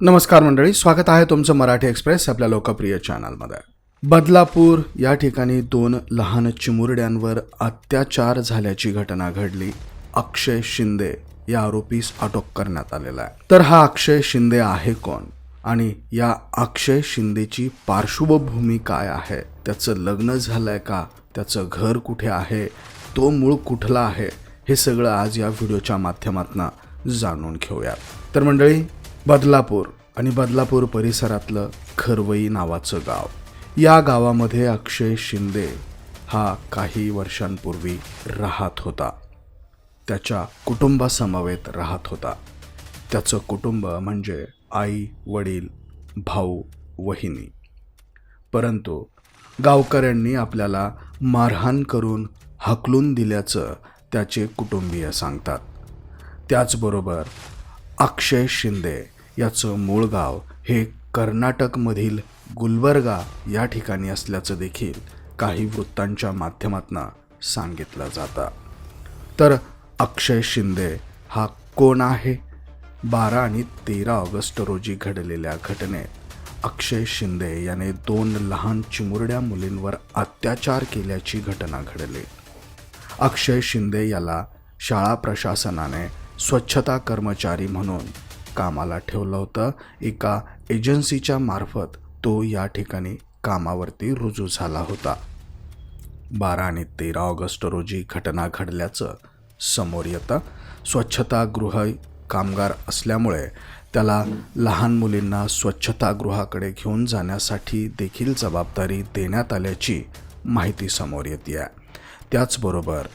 नमस्कार मंडळी स्वागत आहे तुमचं मराठी एक्सप्रेस आपल्या लोकप्रिय चॅनलमध्ये. बदलापूर या ठिकाणी दोन लहान चिमुरड्यांवर अत्याचार झाल्याची घटना घडली. अक्षय शिंदे या आरोपीस अटक करण्यात आलेला आहे. तर हा अक्षय शिंदे आहे कोण? आणि या अक्षय शिंदेची पार्श्वभूमी काय आहे? त्याचं लग्न झालंय का? त्याचं घर कुठे आहे? तो मूळ कुठला आहे? हे सगळं आज या व्हिडिओच्या माध्यमातून जाणून घेऊयात. तर मंडळी बदलापूर आणि बदलापूर परिसरातलं खरवई नावाचं गाव. या गावामध्ये अक्षय शिंदे हा काही वर्षांपूर्वी राहत होता. त्याच्या कुटुंबासमवेत राहत होता. त्याचं कुटुंब म्हणजे आई वडील भाऊ वहिनी. परंतु गावकऱ्यांनी आपल्याला मारहाण करून हकलून दिल्याचं त्याचे कुटुंबीय सांगतात. त्याचबरोबर अक्षय शिंदे याचं मूळ गाव हे कर्नाटकमधील गुलबर्गा या ठिकाणी असल्याचं देखील काही वृत्तांच्या माध्यमातून सांगितलं जातं. तर अक्षय शिंदे हा कोण आहे? बारा आणि तेरा ऑगस्ट रोजी घडलेल्या घटनेत अक्षय शिंदे याने दोन लहान चिमुरड्या मुलींवर अत्याचार केल्याची घटना घडली. अक्षय शिंदे याला शाळा प्रशासनाने स्वच्छता कर्मचारी म्हणून कामाला ठेवलं होतं. एका एजन्सीच्या मार्फत तो या ठिकाणी कामावरती रुजू झाला होता. बारा आणि तेरा ऑगस्ट रोजी घटना घडल्याचं समोर येतं. स्वच्छतागृह कामगार असल्यामुळे त्याला लहान मुलींना स्वच्छतागृहाकडे घेऊन जाण्यासाठी देखील जबाबदारी देण्यात आल्याची माहिती समोर येते आहे त्याचबरोबर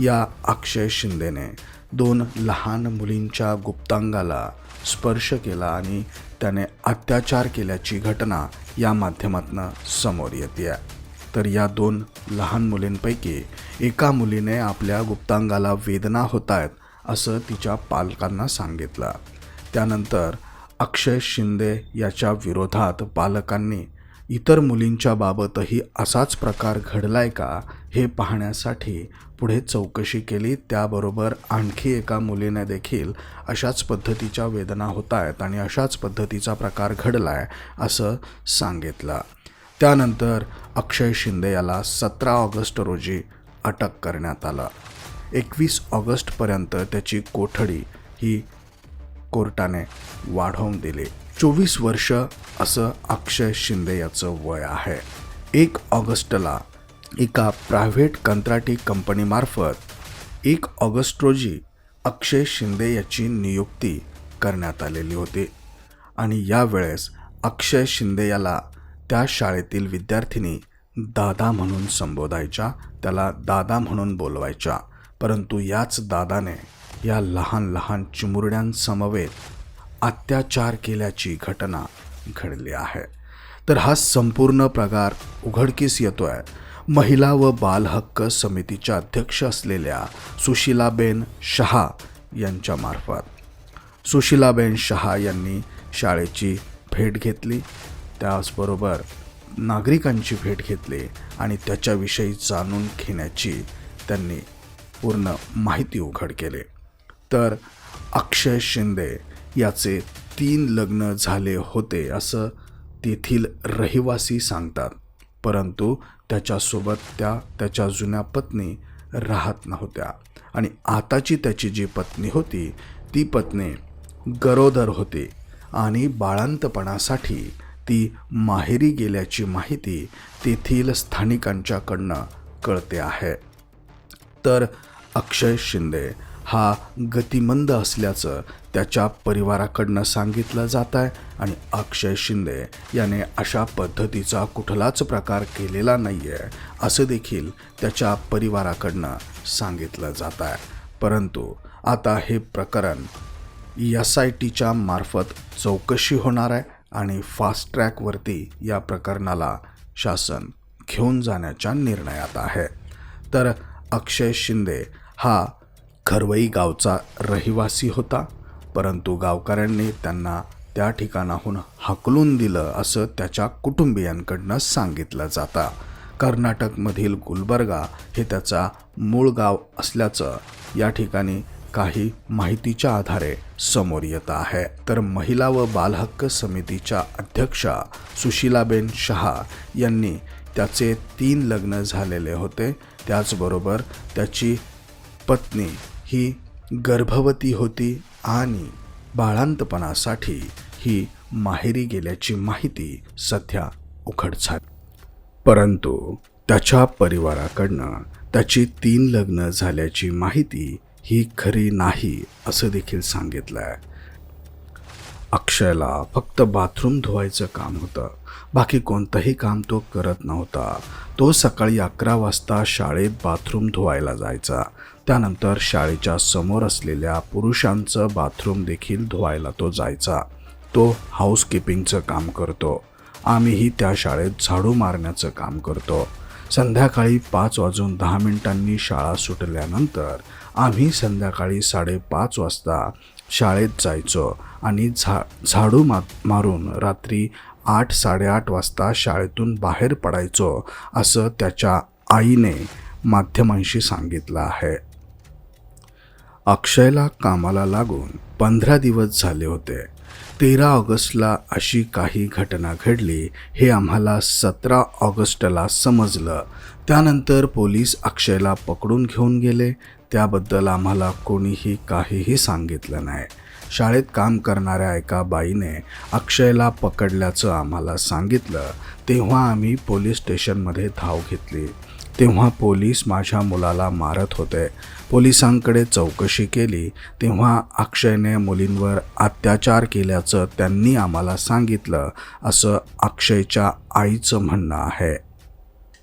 या अक्षय शिंदेने दोन लहान मुलींच्या गुप्तांगाला स्पर्श केला आणि त्याने अत्याचार केल्याची घटना या माध्यमातून समोर येते तर या दोन लहान मुलींपैकी एका मुलीने आपल्या गुप्तांगाला वेदना होत आहेत असं तिच्या पालकांना सांगितलं. त्यानंतर अक्षय शिंदे याच्या विरोधात पालकांनी इतर मुलींच्या बाबतही असाच प्रकार घडलाय का हे पाहण्यासाठी पुढे चौकशी केली. त्याबरोबर आणखी एका मुलीने देखील अशाच पद्धतीच्या वेदना होत आहेत आणि अशाच पद्धतीचा प्रकार घडला आहे असं सांगितलं. त्यानंतर अक्षय शिंदे याला सतरा ऑगस्ट रोजी अटक करण्यात आलं. एकवीस ऑगस्टपर्यंत त्याची कोठडी ही कोर्टाने वाढवून दिली. चोवीस वर्ष असं अक्षय शिंदे याचं वय आहे. एक ऑगस्टला एका प्रायव्हेट कंत्राटी कंपनीमार्फत एक ऑगस्ट रोजी अक्षय शिंदे याची नियुक्ती करण्यात आलेली होती. आणि यावेळेस अक्षय शिंदे याला त्या शाळेतील विद्यार्थिनी दादा म्हणून संबोधायच्या त्याला दादा म्हणून बोलवायच्या. परंतु याच दादाने या लहान लहान चिमुरड्यांसमवेत अत्याचार केल्याची घटना घडली आहे. तर हा संपूर्ण प्रकार उघडकीस येतो आहे महिला व बाल हक्क समितीच्या अध्यक्ष असलेल्या सुशिलाबेन शहा यांच्यामार्फत सुशिलाबेन शहा यांनी शाळेची भेट घेतली. त्याचबरोबर नागरिकांची भेट घेतली आणि त्याच्याविषयी जाणून घेण्याची त्यांनी पूर्ण माहिती उघड केली. तर अक्षय शिंदे याचे तीन लग्न झाले होते असं तेथील रहिवासी सांगतात. परंतु त्याच्यासोबत त्या त्याच्या जुन्या पत्नी राहत नव्हत्या. आणि आताची त्याची जी पत्नी होती ती पत्नी गरोदर होती आणि बाळांतपणासाठी ती माहेरी गेल्याची माहिती तेथील स्थानिकांच्याकडनं कळते आहे. तर अक्षय शिंदे हा गतिमंद असल्याचं त्याच्या परिवाराकडनं सांगितलं जात आहे आणि अक्षय शिंदे याने अशा पद्धतीचा कुठलाच प्रकार केलेला नाही आहे असं देखील त्याच्या परिवाराकडनं सांगितलं जात आहे. परंतु आता हे प्रकरण एस आय टीच्या मार्फत चौकशी होणार आहे आणि फास्ट ट्रॅकवरती या प्रकरणाला शासन घेऊन जाण्याच्या निर्णयात आहे. तर अक्षय शिंदे हा खरवई गावचा रहिवासी होता. परंतु गावकऱ्यांनी त्यांना त्या ठिकाणाहून हाकलून दिलं असं त्याच्या कुटुंबियांकडनं सांगितलं जातं. कर्नाटकमधील गुलबर्गा हे त्याचा मूळ गाव असल्याचं या ठिकाणी काही माहितीच्या आधारे समोर येत आहे. तर महिला व बालहक्क समितीच्या अध्यक्षा सुशीलाबेन शहा यांनी त्याचे तीन लग्न झालेले होते. त्याचबरोबर त्याची पत्नी ही गर्भवती होती. आणि बाळांतपणासाठी ही माहेरी गेल्याची माहिती सध्या उघड झाली परंतु त्याच्या परिवाराकडनं त्याची तीन लग्न झाल्याची माहिती ही खरी नाही असं देखील सांगितलं आहे अक्षयला फक्त बाथरूम धुवायचं काम होतं. बाकी कोणतंही काम तो करत नव्हता. तो सकाळी अकरा वाजता शाळेत बाथरूम धुवायला जायचा. त्यानंतर शाळेच्या समोर असलेल्या पुरुषांचं बाथरूम देखील धुवायला तो जायचा. तो हाऊसकीपिंगचं काम करतो. आम्हीही त्या शाळेत झाडू मारण्याचं काम करतो. संध्याकाळी पाच वाजून दहा मिनिटांनी शाळा सुटल्यानंतर आम्ही संध्याकाळी साडेपाच वाजता शाळेत जायचो आणि झा झाडू मा मारून रात्री आठ साडेआठ वाजता शाळेतून बाहेर पडायचो असं त्याच्या आईने माध्यमांशी सांगितलं आहे. अक्षयला कामाला लागून पंधरा दिवस झाले होते. तेरा ऑगस्टला अशी काही घटना घडली हे आम्हाला सतरा ऑगस्टला समजलं. त्यानंतर पोलीस अक्षयला पकडून घेऊन गेले. त्याबद्दल आम्हाला कोणीही काहीही सांगितलं नाही. शाळेत काम करणाऱ्या एका बाईने अक्षयला पकडल्याचं आम्हाला सांगितलं. तेव्हा आम्ही पोलीस स्टेशनमध्ये धाव घेतली. तेव्हा पोलीस माझ्या मुलाला मारत होते. पोलिसांकडे चौकशी केली. तेव्हा अक्षयने मुलींवर अत्याचार केल्याचं त्यांनी आम्हाला सांगितलं. असं अक्षयच्या आईचं म्हणणं आहे.